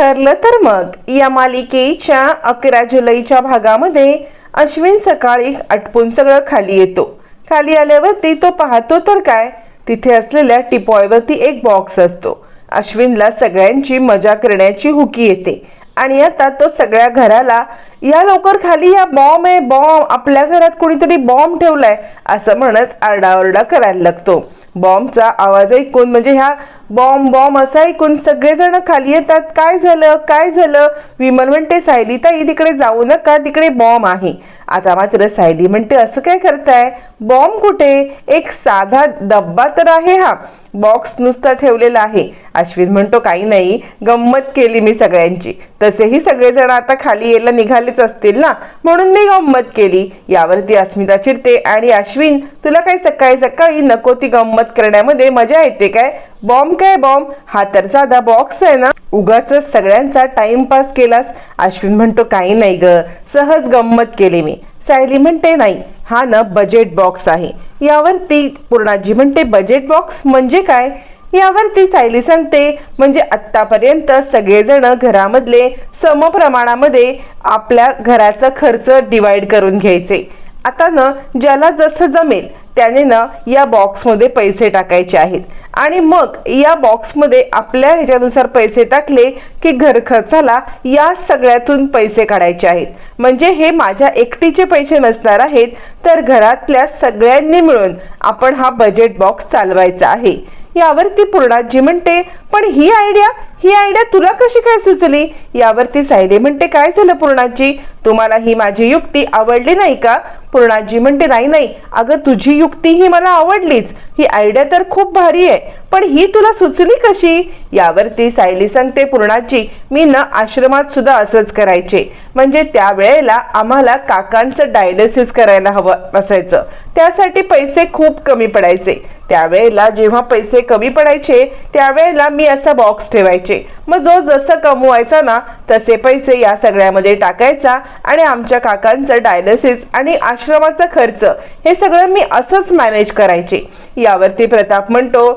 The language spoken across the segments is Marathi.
ठरलं तर मग. या मालिकेच्या अकरा जुलैच्या भागामध्ये अश्विन सकाळी आटपून सगळं खाली येतो. खाली आल्यावरती तो पाहतो तर काय? तिथे असलेल्या टिपॉयवरती एक बॉक्स असतो. अश्विनला सगळ्यांची मजा करण्याची हुकी येते. आणि आता तो सगळ्या घराला या लवकर खाली या बॉम्ब आहे बॉम्ब आपल्या घरात कोणीतरी बॉम्ब ठेवलाय असं म्हणत आरडाओरडा करायला लागतो. बॉम्बचा आवाज ऐकून म्हणजे ह्या बॉम्ब बॉम्ब असं ऐकून सगळेजण खाली येतात. काय झालं? काय झालं? विमल म्हणते सायली ताई तिकडे जाऊ नका तिकडे बॉम्ब आहे. आता मात्र सायली म्हणते असं काय करताय? बॉम्ब कुठे? एक साधा डब्बा तर आहे हा. बॉक्स नुसता ठेवलेला आहे. अश्विन म्हणतो काही नाही गंमत केली मी सगळ्यांची. तसेही सगळेजण आता खाली यायला निघालेच असतील ना? म्हणून मी गंमत केली. यावरती अस्मिता चिडते आणि अश्विन तुला काही सकाळी सकाळी नको ती गंमत करण्यामध्ये मजा येते काय? बॉम्ब काय बॉम्ब? हा तर साधा बॉक्स आहे ना? उगाच सगळ्यांचा टाइमपास केलास. अश्विन म्हणतो काही नाही ग सहज गंमत केली मी. सायली म्हणते नाही हा ना बजेट बॉक्स आहे. यावर ती पूर्णाजी म्हणते बजेट बॉक्स म्हणजे काय? यावरती सायली सांगते म्हणजे आत्तापर्यंत सगळेजण घरामधले समप्रमाणामध्ये आपल्या घराचा खर्च डिवाइड करून घ्यायचे. आता ना ज्याला जसं जमेल त्याने ना या बॉक्समध्ये पैसे टाकायचे आहेत. आणि मग या बॉक्समध्ये आपल्या ह्याच्यानुसार पैसे टाकले की घर खर्चाला या सगळ्यातून पैसे काढायचे आहेत. म्हणजे हे माझ्या एकटीचे पैसे नसणार आहेत तर घरातल्या सगळ्यांनी मिळून आपण हा बजेट बॉक्स चालवायचा आहे. यावरती पूर्णाजी म्हणते पण ही आयडिया ही आयडिया तुला कशी काय सुचली? यावरती सायडे म्हणते काय झालं पूर्णाजी? तुम्हाला ही माझी युक्ती आवडली नाही का? पूर्णाजी म्हणते नाही नाही. अगं तुझी युक्ती ही मला आवडलीच. ही आयडिया तर खूप भारी आहे. पण ही तुला सुचली कशी? यावरती सायली सांगते पूर्णाजी मी न आश्रमात सुद्धा असंच करायचे. म्हणजे त्यावेळेला आम्हाला काकांचं डायलिसिस करायला हवं असायचं. त्यासाठी पैसे खूप कमी पडायचे. त्यावेळेला जेव्हा पैसे कमी पडायचे त्यावेळेला मी असा बॉक्स ठेवायचे. मग जो जसं कमवायचा ना तसे पैसे या सगळ्यामध्ये टाकायचा आणि आमच्या काकांचं डायलिसिस आणि आश्रमाचा खर्च हे सगळं मी असंच मॅनेज करायचे. यावरती प्रताप म्हणतो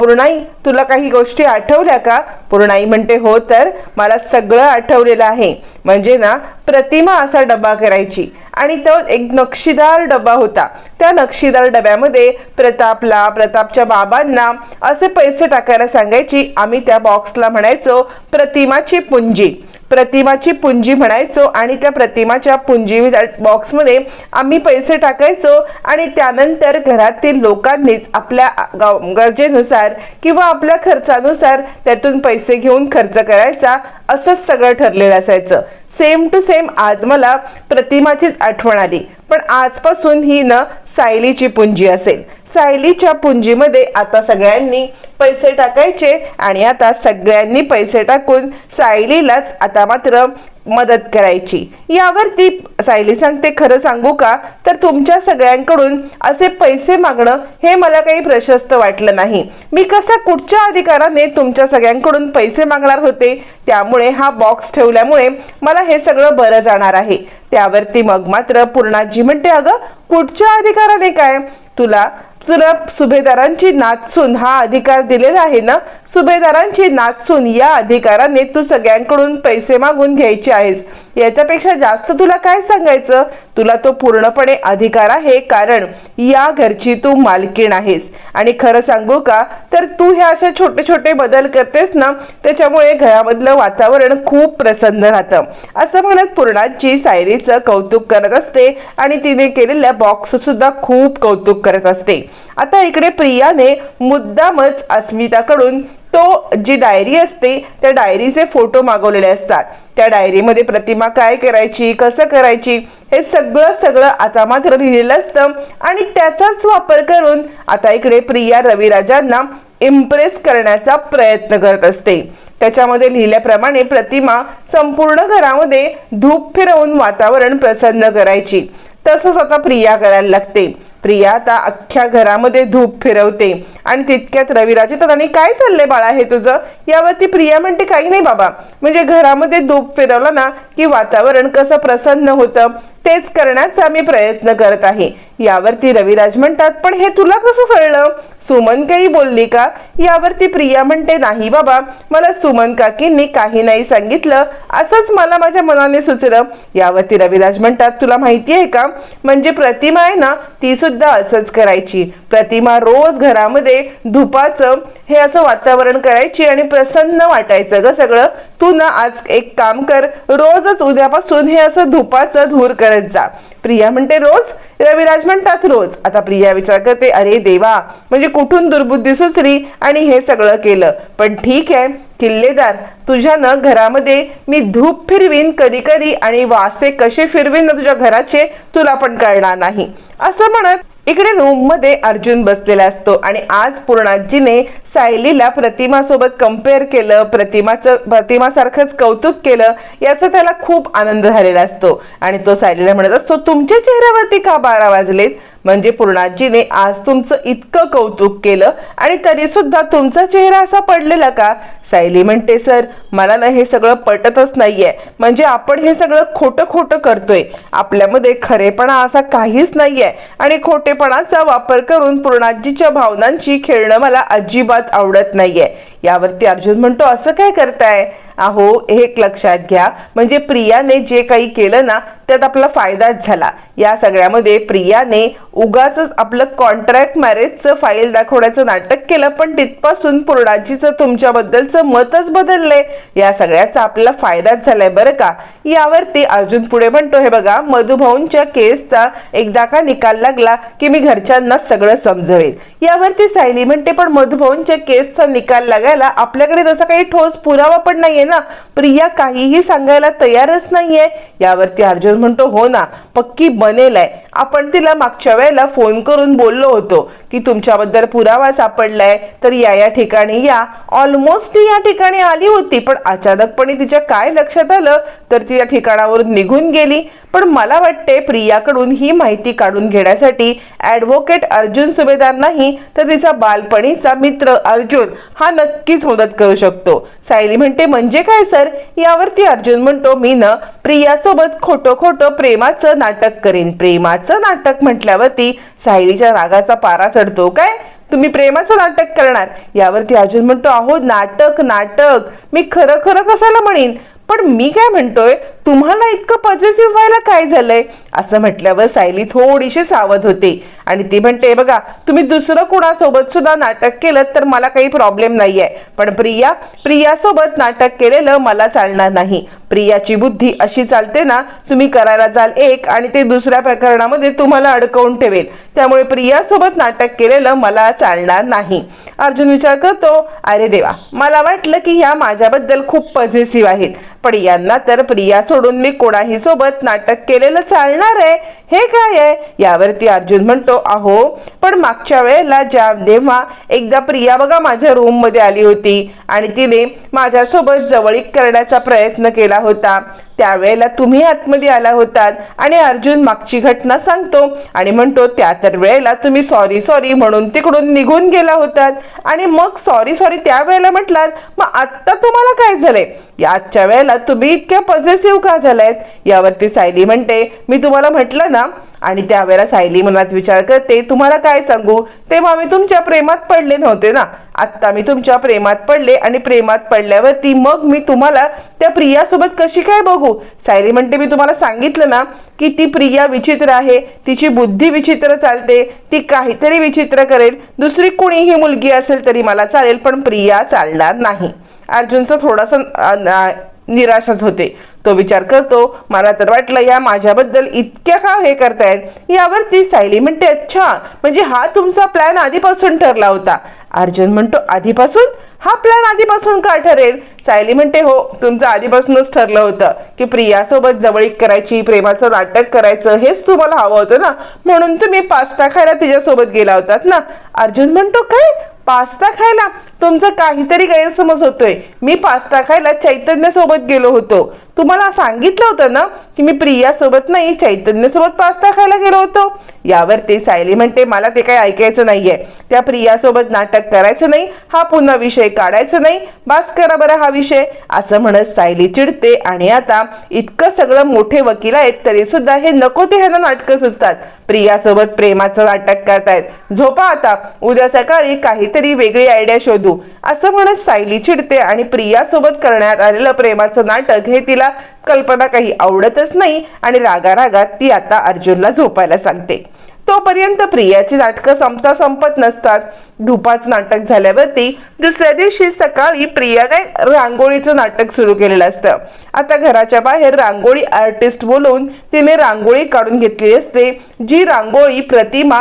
पूर्णाई तुला काही गोष्टी आठवल्या का? पूर्णाई म्हणते हो तर मला सगळं आठवलेलं आहे. म्हणजे ना प्रतिमा असा डबा करायची. आणि तो एक नक्षीदार डबा होता. त्या नक्षीदार डब्यामध्ये प्रतापला प्रतापच्या बाबांना असे पैसे टाकायला सांगायची आम्ही त्या बॉक्सला म्हणायचो प्रतिमाची पुंजी. प्रतिमाची पुंजी म्हणायचो आणि त्या प्रतिमाच्या पुंजी बॉक्समध्ये आम्ही पैसे टाकायचो आणि त्यानंतर घरातील लोकांनीच आपल्या गाव- गरजेनुसार किंवा आपल्या खर्चानुसार त्यातून पैसे घेऊन खर्च करायचा असंच सगळं ठरलेलं असायचं. सेम टू सेम आज मला प्रतिमाचीच आठवण आली. पण आजपासून ही न सायलीची पुंजी असेल. सायलीच्या पुंजीमध्ये आता सगळ्यांनी पैसे टाकायचे आणि आता सगळ्यांनी पैसे टाकून सायलीलाच आता मात्र मदत करायची. यावरती सायली सांगते खरं सांगू का? तर तुमच्या सगळ्यांकडून असे पैसे मागणं हे मला काही प्रशस्त वाटलं नाही. मी कसा कुठच्या अधिकाराने तुमच्या सगळ्यांकडून पैसे मागणार होते? त्यामुळे हा बॉक्स ठेवल्यामुळे मला हे सगळं बरं जाणार आहे. त्यावरती मग मात्र पूर्णाजी म्हणते अगं कुठच्या अधिकाराने काय? तुला तुरप सुभेदारांची नाचसून हा अधिकार दिलेला आहे ना? सुभेदारांची नाचसून या अधिकाराने तू सगळ्यांकडून पैसे मागून घ्यायचे आहेस. याच्यापेक्षा जास्त तुला काय सांगायचं? तुला तो पूर्णपणे अधिकार आहे कारण या घरची तू मालकीण आहेस. आणि खरं सांगू का? तर तू ह्या अशा छोटे छोटे बदल करतेस ना त्याच्यामुळे घरामधलं वातावरण खूप प्रसन्न राहतं. असं म्हणत पूर्णाची सायरीचं कौतुक करत असते आणि तिने केलेल्या बॉक्स सुद्धा खूप कौतुक करत असते. आता इकडे प्रियाने मुद्दामच अस्मिताकडून तो जी डायरी असते त्या डायरीचे फोटो मागवलेले असतात. त्या डायरीमध्ये प्रतिमा काय करायची कसं करायची हे सगळं सगळं आता मात्र लिहिलेलं असतं आणि त्याचाच वापर करून आता इकडे प्रिया रविराजांना इम्प्रेस करण्याचा प्रयत्न करत असते. त्याच्यामध्ये लिहिल्याप्रमाणे प्रतिमा संपूर्ण घरामध्ये धूप फिरवून वातावरण प्रसन्न करायची. तसंच आता प्रिया करायला लागते. प्रिया आता अख्ख्या घरामध्ये धूप फिरवते. आणि तितक्यात रविराज येतात आणि काय चाललंय बाळा हे तुझं? यावरती प्रिया म्हणते काही नाही बाबा. म्हणजे घरामध्ये धूप फिरवलं ना की वातावरण कसं प्रसन्न होतं तेच करण्याचा मी प्रयत्न करत आहे. यावरती रविराज म्हणतात पण हे तुला कसं कळलं? सुमन काही बोलली का? यावरती प्रिया म्हणते नाही बाबा मला सुमन काकींनी काही नाही सांगितलं. असंच मला माझ्या मनाने सुचलं. यावरती रविराज म्हणतात तुला माहिती आहे का? म्हणजे प्रतिमा आहे ना ती सुद्धा असंच करायची. प्रतिमा रोज घरामध्ये धुपाचं हे असं वातावरण करायची आणि प्रसन्न वाटायचं ग सगळं. तू ना आज एक काम कर रोजच उद्यापासून हे असं धुपाचं धूर करत जा. प्रिया म्हणते रोज? रविराज म्हणतात रोज. आता प्रिया विचार करते अरे देवा म्हणजे कुठून दुर्बुद्धी सुचली आणि हे सगळं केलं? पण ठीक आहे किल्लेदार तुझ्या ना घरामध्ये मी धूप फिरवीन कधी कधी आणि वासे कसे फिरवीन ना तुझ्या घराचे तुला पण कळणार नाही. असं म्हणत इकडे रूममध्ये अर्जुन बसलेला असतो आणि आज पूर्णाजीने सायलीला प्रतिमासोबत कंपेअर केलं प्रतिमाचं प्रतिमासारखंच कौतुक केलं याचा त्याला खूप आनंद झालेला असतो. आणि तो सायलीला म्हणत असतो तुमच्या चेहऱ्यावरती का बारा वाजलेत म्हणजे पूर्णाजीने आज तुमचं इतकं कौतुक केलं आणि तरी सुद्धा तुमचा चेहरा असा पडलेला का? सायली म्हणते सर मला ना हे सगळं पटतच नाहीये. म्हणजे आपण हे सगळं खोटं खोटं करतोय. आपल्यामध्ये खरेपणा असा काहीच नाहीये. आणि खोटेपणाचा वापर करून पूर्णाजीच्या भावनांची खेळणं मला अजिबात आवडत नाहीये. यावरती अर्जुन म्हणतो असं काय करताय? अहो एक लक्षात घ्या. म्हणजे प्रियाने जे काही केलं ना त्यात आपला फायदाच झाला. या सगळ्यामध्ये प्रियाने उगाच आपलं कॉन्ट्रॅक्ट मॅरेजचं फाईल दाखवण्याचं नाटक केलं पण तिथपासून पूर्णाजीचं तुमच्याबद्दलचं मतच बदललंय. या सगळ्याचा आपला फायदाच झालाय बरं का? यावरती अर्जुन पुढे म्हणतो हे बघा मधुभाऊंच्या केसचा एकदा का निकाल लागला की मी घरच्यांना सगळं समजवेल यावरती सायली म्हणते पण मधुभाऊंच्या केसचा निकाल लागायला आपल्याकडे तसा काही ठोस पुरावा पण नाहीये ना प्रिया काहीही सांगायला तयारच नाहीये. यावरती अर्जुन म्हणतो हो ना पक्की बनेल आहे. आपण तिला मागच्या वेळेला फोन करून बोललो होतो की तुमच्याबद्दल पुरावा सापडलाय तर या या ठिकाणी या. ऑलमोस्ट ती या ठिकाणी आली होती पण अचानकपणे तिच्या काय लक्षात आलं तर ती या ठिकाणावरून निघून गेली. पण मला वाटते प्रियाकडून ही माहिती काढून घेण्यासाठी ॲडव्होकेट अर्जुन सुभेदार नाही तर तिचा बालपणीचा मित्र अर्जुन हा नक्कीच मदत करू शकतो. सायली म्हणते म्हणजे काय सर? यावरती अर्जुन म्हणतो मी ना प्रियासोबत खोटं खोटं प्रेमाचं नाटक करेन. प्रेमाचं नाटक म्हटल्यावरती सायलीच्या रागाचा पारा चढतो. काय? तुम्ही प्रेमाचं नाटक करणार. यावरती अर्जुन म्हणतो अहो नाटक नाटक. मी खरं खरं कशाला म्हणीन? पण मी काय म्हणतोय? तुम्हाला इतकं पॉझिटिव्ह व्हायला काय झालंय? असं म्हटल्यावर सायली थोडीशी सावध होते. आणि ती म्हणते बघा तुम्ही दुसरं कुणासोबत सुद्धा नाटक केलं तर मला काही प्रॉब्लेम नाही आहे पण प्रिया प्रियासोबत नाटक केलेलं मला चालणार नाही. प्रियाची बुद्धी अशी चालते ना तुम्ही करायला जाल एक आणि ते दुसऱ्या प्रकरणामध्ये तुम्हाला अडकवून ठेवेल. त्यामुळे प्रियासोबत नाटक केलेलं मला चालणार नाही. अर्जुन विचार करतो अरे देवा मला वाटलं की ह्या माझ्याबद्दल खूप पॉझिटिव्ह आहेत. पण यांना तर प्रिया सोडून मी कोणाही सोबत नाटक केलेलं चालणार आहे? हे काय आहे? यावरती अर्जुन म्हणतो अहो पण मागच्या वेळेला ज्या जेव्हा एकदा प्रिया बघा माझ्या रूममध्ये आली होती आणि तिने माझ्यासोबत जवळीक करण्याचा प्रयत्न केला होता. त्यावेळेला तुम्ही आतमध्ये आला होतात आणि अर्जुन मागची घटना सांगतो आणि म्हणतो त्या तर वेळेला तुम्ही सॉरी सॉरी म्हणून तिकडून निघून गेला होतात. आणि मग सॉरी सॉरी त्यावेळेला म्हटलात मग आत्ता तुम्हाला काय झालंय? या आजच्या वेळेला तुम्ही इतक्या पॉझिटिव्ह का झालायत? यावरती सायली म्हणते मी तुम्हाला म्हटलं ना आणि त्यावेळेला सायली मनात विचार करते तुम्हाला काय सांगू? तेव्हा मी तुमच्या प्रेमात पडले नव्हते ना. आत्ता मी तुमच्या प्रेमात पडले आणि प्रेमात पडल्यावरती मग मी तुम्हाला त्या प्रियासोबत कशी काय बघू? सायली म्हणते मी तुम्हाला सांगितलं ना की ती प्रिया विचित्र आहे तिची बुद्धी विचित्र चालते ती काहीतरी विचित्र करेल. दुसरी कुणीही मुलगी असेल तरी मला चालेल पण प्रिया चालणार नाही. अर्जुनचं थोडासा निराशच होते. तो विचार करतो मला तर वाटलं या माझ्याबद्दल इतक्या का हे करतायत? यावरती सायली म्हणते अच्छा म्हणजे हा तुमचा प्लॅन आधीपासून ठरला होता. अर्जुन म्हणतो आधीपासून? हा प्लॅन आधीपासून का ठरेल? सायली म्हणते हो तुमचं आधीपासूनच ठरलं होतं की प्रियासोबत जवळीक करायची प्रेमाचं नाटक करायचं हेच तुम्हाला हवं होतं ना? म्हणून तुम्ही पास्ता खायला तिच्यासोबत गेला होतात ना? अर्जुन म्हणतो काय? पास्ता खायला तुमचं काहीतरी गैरसमज होतोय. मी पास्ता खायला चैतन्य सोबत गेलो होतो. तुम्हाला सांगितलं होतं ना की मी प्रियासोबत नाही चैतन्यसोबत पास्ता खायला गेलो होतो. यावर ते सायली म्हणते मला ते काही ऐकायचं नाहीये. त्या प्रियासोबत नाटक करायचं नाही हा पुन्हा विषय काढायचा नाही. बास करा बरं हा विषय. असं म्हणत सायली चिडते आणि आता इतकं सगळं मोठे वकील आहेत तरी सुद्धा हे नको ते ह्यांना नाटकं सुचतात. प्रियासोबत प्रेमाचं नाटक करतायत. झोपा आता उद्या सकाळी काहीतरी वेगळी आयडिया शोधू. असं म्हणत सायली चिडते आणि प्रियासोबत करण्यात आलेलं प्रेमाचं नाटक हे तिला कल्पना काही आवडतच नाही आणि रागारागात ती आता अर्जुनला झोपायला सांगते. तोपर्यंत प्रियाची नाटकं संपता संपत नसतात. धुपाचं नाटक झाल्यावरती दुसऱ्या दिवशी सकाळी प्रियाने रांगोळीचं नाटक सुरू केलेलं असतं. आता घराच्या बाहेर रांगोळी आर्टिस्ट बोलवून तिने रांगोळी काढून घेतली असते जी रांगोळी प्रतिमा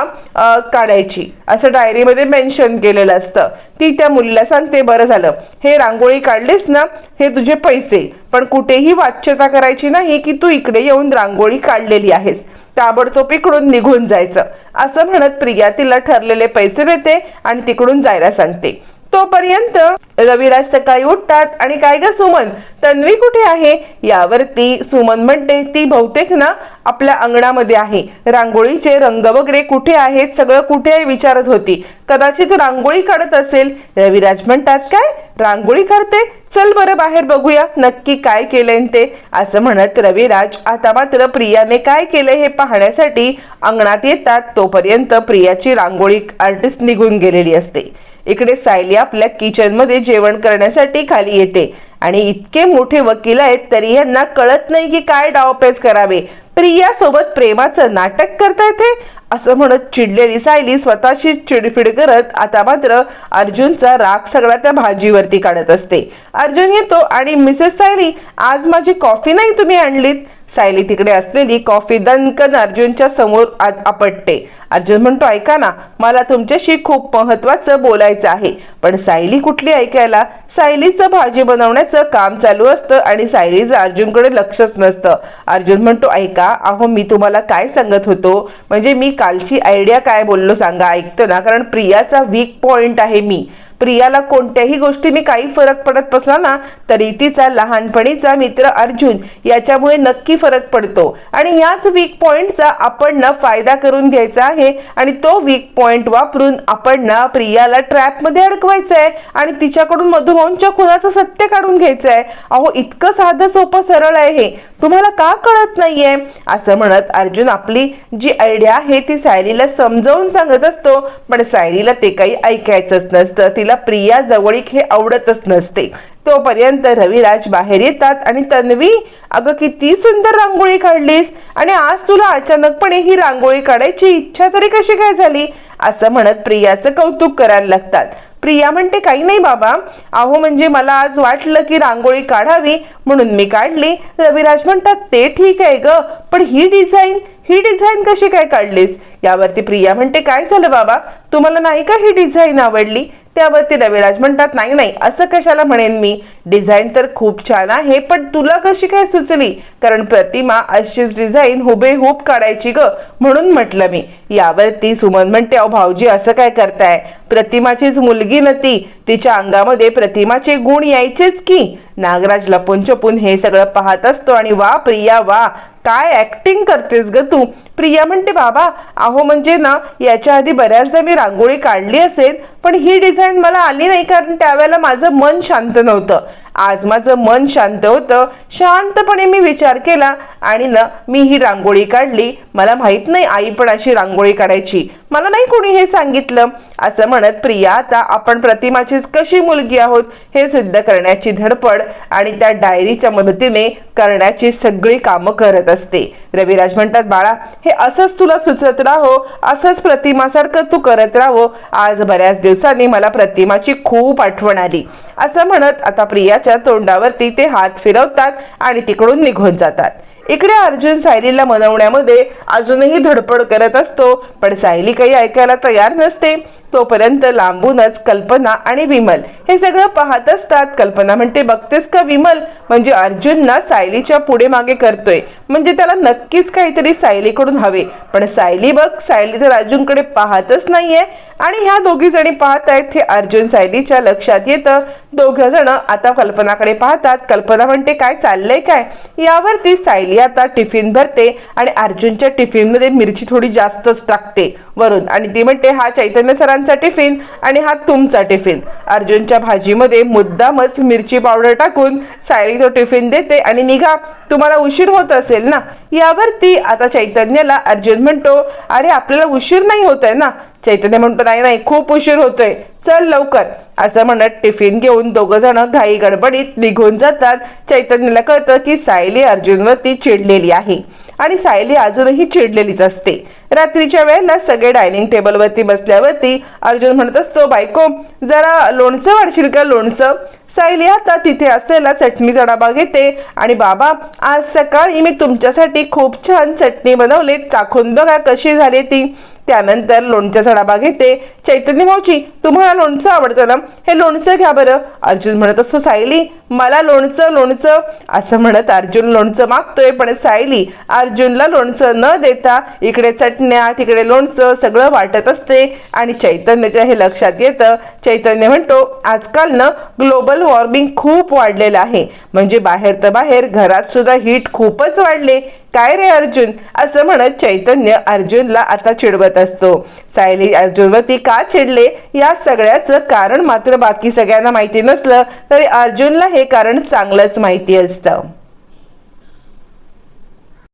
काढायची असं डायरीमध्ये मेन्शन केलेलं असतं. ती त्या मुलीला सांगते बरं झालं हे रांगोळी काढलीस ना हे तुझे पैसे पण कुठेही वाच्यता करायची नाही की तू इकडे येऊन रांगोळी काढलेली आहेस. ताबडतोब इकडून निघून जायचं. असं म्हणत प्रिया तिला ठरलेले पैसे देते आणि तिकडून जायला सांगते. तोपर्यंत रविराज सकाळी उठतात आणि काय ग सुमन? तन्वी कुठे आहे? यावरती सुमन म्हणते ती बहुतेक ना आपल्या अंगणामध्ये आहे. रांगोळीचे रंग वगैरे कुठे आहेत? सगळं कुठे? आहे विचारत होती. कदाचित रांगोळी काढत असेल. रविराज म्हणतात काय? रांगोळी करते चल बरं बाहेर बघूया. नक्की काय केलंय ते. असं म्हणत रविराज आता मात्र प्रियाने काय केलंय हे पाहण्यासाठी अंगणात येतात. तोपर्यंत प्रियाची रांगोळी आर्टिस्ट निघून गेलेली असते. इकडे सायली आपल्या किचनमध्ये जेवण करण्यासाठी खाली येते. आणि इतके मोठे वकील आहेत तरी यांना कळत नाही की काय डावपेच करावे. प्रिया सोबत प्रेमाचं नाटक करता येते? असं म्हणत चिडलेली सायली स्वतःशी चिडफिड करत आता मात्र अर्जुनचा राग सगळा त्या भाजीवरती काढत असते. अर्जुन येतो आणि मिसेस सायली आज माझी कॉफी नाही तुम्ही आणलीत? सायली तिकडे असलेली कॉफी दणकन अर्जुनच्या समोर आ- आपटते. अर्जुन म्हणतो ऐका ना मला तुमच्याशी खूप महत्वाचं बोलायचं आहे. पण सायली कुठली ऐकायला? सायलीचं भाजी बनवण्याचं काम चालू असतं आणि सायलीचं अर्जुनकडे लक्षच नसतं. अर्जुन म्हणतो ऐका अहो मी तुम्हाला काय सांगत होतो? म्हणजे मी कालची आयडिया काय बोललो सांगा ऐकतं ना कारण प्रियाचा वीक पॉइंट आहे मी. प्रियाला कोणत्याही गोष्टीने काही फरक पडत बसला ना तरी तिचा लहानपणीचा मित्र अर्जुन याच्यामुळे नक्की फरक पडतो. आणि याच वीक पॉइंटचा आपण ना फायदा करून घ्यायचा आहे. आणि तो वीक पॉइंट वापरून आपण ना प्रियाला ट्रॅपमध्ये अडकवायचं आहे आणि तिच्याकडून मधुमोहनच्या खुनाचं सत्य काढून घ्यायचं आहे अहो इतकं साधं सोपं सरळ आहे. हे तुम्हाला का कळत नाहीये? असं म्हणत अर्जुन आपली जी आयडिया आहे ती सायलीला समजावून सांगत असतो. पण सायलीला ते काही ऐकायचंच नसतं. तिला प्रिया जवळीक हे आवडतच नसते. तोपर्यंत रविराज बाहेर येतात आणि तन्वी अगं किती सुंदर रांगोळी काढलीस आणि आज तुला अचानकपणे ही रांगोळी काढायची इच्छा तरी कशी काय झाली? असं म्हणत प्रियाचं कौतुक करायला लागतात. प्रिया म्हणते काही नाही बाबा अहो म्हणजे मला आज वाटलं की रांगोळी काढावी म्हणून मी काढली. रविराज म्हणतात ते ठीक आहे ग पण ही डिझाईन ही डिझाईन कशी काय काढलीस? यावरती प्रिया म्हणते काय झालं बाबा? तुम्हाला नाही का ही डिझाईन आवडली? त्यावरती रविराज म्हणतात नाही नाही असं कशाला म्हणेन मी? डिझाईन तर खूप छान आहे पण तुला कशी काय सुचली? कारण प्रतिमा अशीच डिझाईन हुबेहूब काढायची ग म्हणून म्हटलं मी. यावरती सुमन म्हणते अहो भाऊजी असं काय करताय? प्रतिमाचीच मुलगी न ती तिच्या अंगामध्ये प्रतिमाचे गुण यायचेच की? नागराज लपून छपून हे सगळं पाहत असतो आणि वा प्रिया वा काय ऍक्टिंग करतेस ग तू? प्रिया म्हणते बाबा अहो म्हणजे ना याच्या आधी बऱ्याचदा मी रांगोळी काढली असेल पण ही डिझाईन मला आली नाही कारण त्यावेळेला माझं मन शांत नव्हतं. आज माझं मन शांत होतं. शांतपणे मी विचार केला आणि ना मी ही रांगोळी काढली. मला माहीत नाही आई पण अशी रांगोळी काढायची. मला नाही कोणी हे सांगितलं. असं म्हणत प्रिया आता आपण प्रतिमाचीच कशी मुलगी आहोत हे सिद्ध करण्याची धडपड आणि त्या डायरीच्या मदतीने करण्याची सगळी कामं करत असते. रविराज म्हणतात बाळा हे असंच तुला सुचत राहो असंच प्रतिमासारखं तू करत राहो. आज बऱ्याच दिवसांनी मला प्रतिमाची खूप आठवण आली. असं म्हणत आता प्रिया प्रियाच्या तोंडावरती ते हात फिरवतात आणि तिकडून निघून जातात. इकडे अर्जुन सायलीला मनवण्यामध्ये अजूनही धडपड करत असतो पण सायली काही ऐकायला तयार नसते. तोपर्यंत लांबूनच कल्पना आणि विमल हे सगळं पाहत असतात. कल्पना म्हणते बघतेस का विमल? म्हणजे अर्जुन ना सायलीच्या पुढे मागे करतोय. म्हणजे त्याला नक्कीच काहीतरी सायलीकडून हवे. पण सायली बघ सायली तर अर्जुनकडे पाहतच नाहीये. आणि ह्या दोघी जणी पाहत आहेत हे अर्जुन सायलीच्या लक्षात येतं. दोघं जण आता कल्पनाकडे पाहतात. कल्पना म्हणते काय चाललंय काय? यावरती सायली आता टिफिन भरते आणि अर्जुनच्या टिफिनमध्ये मिरची थोडी जास्तच टाकते. वरून आणि ती म्हणते हा चैतन्य सरांचा टिफिन आणि हा तुमचा टिफिन. अर्जुनच्या भाजीमध्ये मुद्दामच मिरची पावडर टाकून सायली तो टिफिन देते आणि निघा तुम्हाला उशीर होत असेल ना? यावरती आता चैतन्याला अर्जुन म्हणतो अरे आपल्याला उशीर नाही होत आहे ना? चैतन्य म्हणतो नाही नाही खूप उशीर होतोय. चल लवकर. असं म्हणत टिफिन घेऊन दोघं जण घाई गडबडीत निघून जातात. चैतन्याला कळतं की सायली अर्जुनवरती चिडलेली आहे. आणि सायली अजूनही चिडलेलीच असते. रात्रीच्या वेळेला सगळे डायनिंग टेबलवरती बसल्यावरती अर्जुन म्हणत असतो बायको जरा लोणचं वाढशील का लोणचं? सायली आता तिथे असलेला चटणीचा डबा घेते आणि बाबा आज सकाळी मी तुमच्यासाठी खूप छान चटणी बनवली चाखून बघा कशी झाली ती. त्यानंतर लोणच्याचा सडाबा घेते चैतन्य भाऊची तुम्हाला लोणचं आवडतं ना? हे लोणचं घ्या बरं. अर्जुन म्हणत असतो सायली मला लोणचं लोणचं. असं म्हणत अर्जुन लोणचं मागतोय पण सायली अर्जुनला लोणचं न देता इकडे चटण्या तिकडे लोणचं सगळं वाटत असते. आणि चैतन्याच्या हे लक्षात येतं चैतन्य म्हणतो आजकाल ना ग्लोबल वॉर्मिंग खूप वाढलेलं आहे. म्हणजे बाहेर तर बाहेर घरात सुद्धा हीट खूपच वाढले. काय रे अर्जुन? असं म्हणत चैतन्य अर्जुनला आता चिडवत असतो. सायली अर्जुनवरती का चिडले? या सगळ्याचं कारण मात्र बाकी सगळ्यांना माहिती नसलं तरी अर्जुनला हे कारण चांगलंच माहिती असतं.